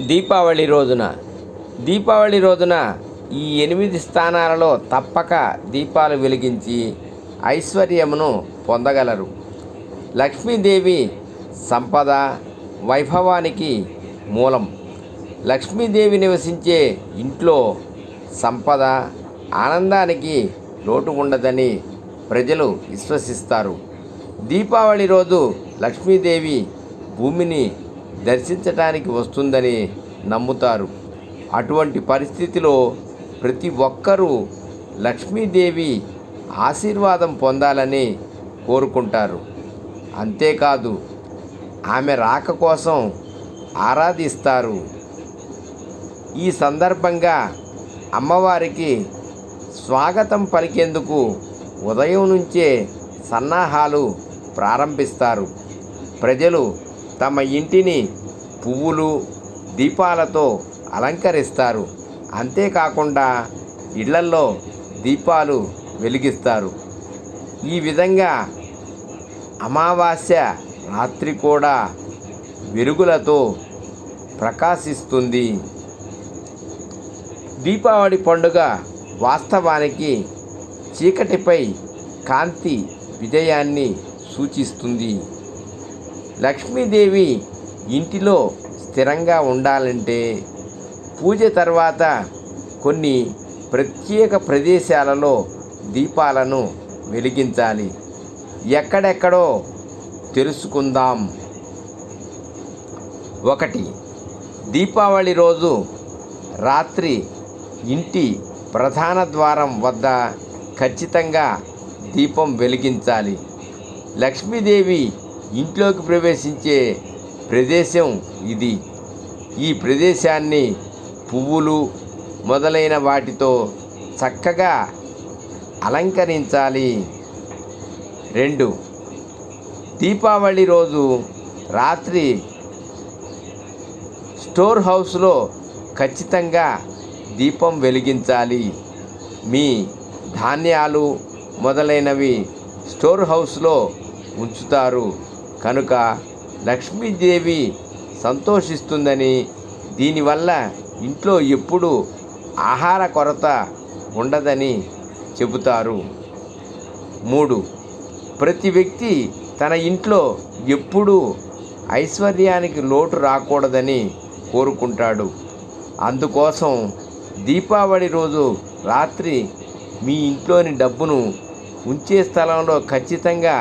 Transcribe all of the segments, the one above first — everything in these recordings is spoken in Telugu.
దీపావళి రోజున. దీపావళి రోజున ఈ ఎనిమిది స్థానాలలో తప్పక దీపాలు వెలిగించి ఐశ్వర్యమును పొందగలరు. లక్ష్మీదేవి సంపద వైభవానికి మూలం. లక్ష్మీదేవి నివసించే ఇంట్లో సంపద ఆనందానికి లోటు ఉండదని ప్రజలు విశ్వసిస్తారు. దీపావళి రోజు లక్ష్మీదేవి భూమిని దర్శించటానికి వస్తుందని నమ్ముతారు. అటువంటి పరిస్థితిలో ప్రతి ఒక్కరూ లక్ష్మీదేవి ఆశీర్వాదం పొందాలని కోరుకుంటారు. అంతేకాదు ఆమె రాక కోసం ఆరాధిస్తారు. ఈ సందర్భంగా అమ్మవారికి స్వాగతం పలికేందుకు ఉదయం నుంచే సన్నాహాలు ప్రారంభిస్తారు. ప్రజలు తమ ఇంటిని పువ్వులు దీపాలతో అలంకరిస్తారు. అంతేకాకుండా ఇళ్ళల్లో దీపాలు వెలిగిస్తారు. ఈ విధంగా అమావాస్య రాత్రి కూడా వెలుగులతో ప్రకాశిస్తుంది. దీపావళి పండుగ వాస్తవానికి చీకటిపై కాంతి విజయాన్ని సూచిస్తుంది. లక్ష్మీదేవి ఇంటిలో స్థిరంగా ఉండాలంటే పూజ తర్వాత కొన్ని ప్రత్యేక ప్రదేశాలలో దీపాలను వెలిగించాలి. ఎక్కడెక్కడో తెలుసుకుందాం. ఒకటి దీపావళి రోజు రాత్రి ఇంటి ప్రధాన ద్వారం వద్ద ఖచ్చితంగా దీపం వెలిగించాలి. లక్ష్మీదేవి ఇంట్లోకి ప్రవేశించే ప్రదేశం ఇది. ఈ ప్రదేశాన్ని పువ్వులు మొదలైన వాటితో చక్కగా అలంకరించాలి. రెండు దీపావళి రోజు రాత్రి స్టోర్ హౌస్లో ఖచ్చితంగా దీపం వెలిగించాలి. మీ ధాన్యాలు మొదలైనవి స్టోర్ హౌస్లో ఉంచుతారు. కనుక లక్ష్మీదేవి సంతోషిస్తుందని దీనివల్ల ఇంట్లో ఎప్పుడు ఆహార కొరత ఉండదని చెబుతారు. మూడు. ప్రతి వ్యక్తి తన ఇంట్లో ఎప్పుడూ ఐశ్వర్యానికి లోటు రాకూడదని కోరుకుంటాడు. అందుకోసం దీపావళి రోజు రాత్రి మీ ఇంట్లోని డబ్బును ఉంచే స్థలంలో ఖచ్చితంగా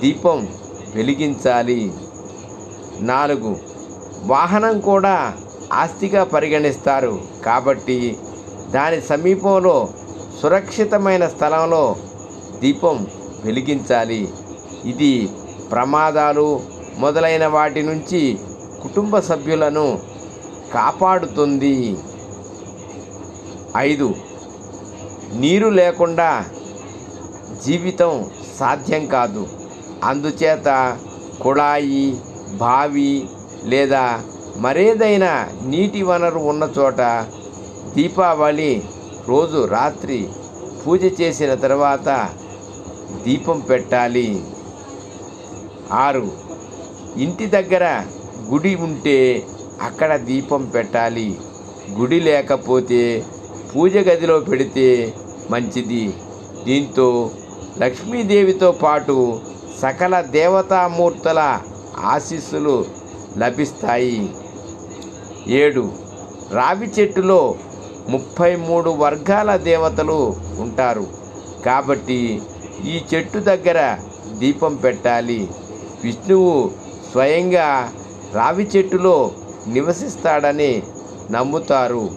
దీపం వెలిగించాలి. నాలుగు వాహనం కూడా ఆస్తిగా పరిగణిస్తారు. కాబట్టి దాని సమీపంలో సురక్షితమైన స్థలంలో దీపం వెలిగించాలి. ఇది ప్రమాదాలు మొదలైన వాటి నుంచి కుటుంబ సభ్యులను కాపాడుతుంది. ఐదు నీరు లేకుండా జీవితం సాధ్యం కాదు. అందుచేత కుళాయి బావి లేదా మరేదైనా నీటి వనరు ఉన్న చోట దీపావళి రోజు రాత్రి పూజ చేసిన తర్వాత దీపం పెట్టాలి. ఆరు. ఇంటి దగ్గర గుడి ఉంటే అక్కడ దీపం పెట్టాలి. గుడి లేకపోతే పూజ గదిలో పెడితే మంచిది. దీంతో లక్ష్మీదేవితో పాటు సకల దేవతామూర్తుల ఆశీస్సులు లభిస్తాయి. ఏడు. రావి చెట్టులో ముప్పై మూడు వర్గాల దేవతలు ఉంటారు. కాబట్టి ఈ చెట్టు దగ్గర దీపం పెట్టాలి. విష్ణువు స్వయంగా రావి చెట్టులో నివసిస్తాడని నమ్ముతారు.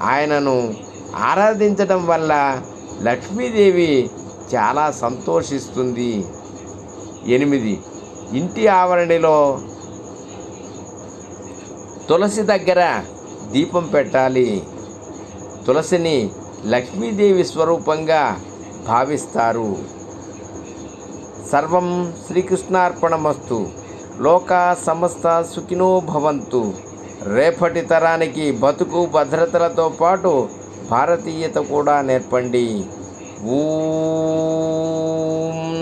ఆయనను ఆరాధించడం వల్ల లక్ష్మీదేవి చాలా సంతోషిస్తుంది. ఎనిమిది. ఇంటి ఆవరణలో తులసి దగ్గర దీపం పెట్టాలి. తులసిని లక్ష్మీదేవి స్వరూపంగా భావిస్తారు. సర్వం శ్రీకృష్ణార్పణమస్తు. లోకా సమస్త సుఖినో భవంతు. రేపటి తరానికి బతుకు భద్రతలతో పాటు భారతీయత కూడా నేర్పండి. ఊ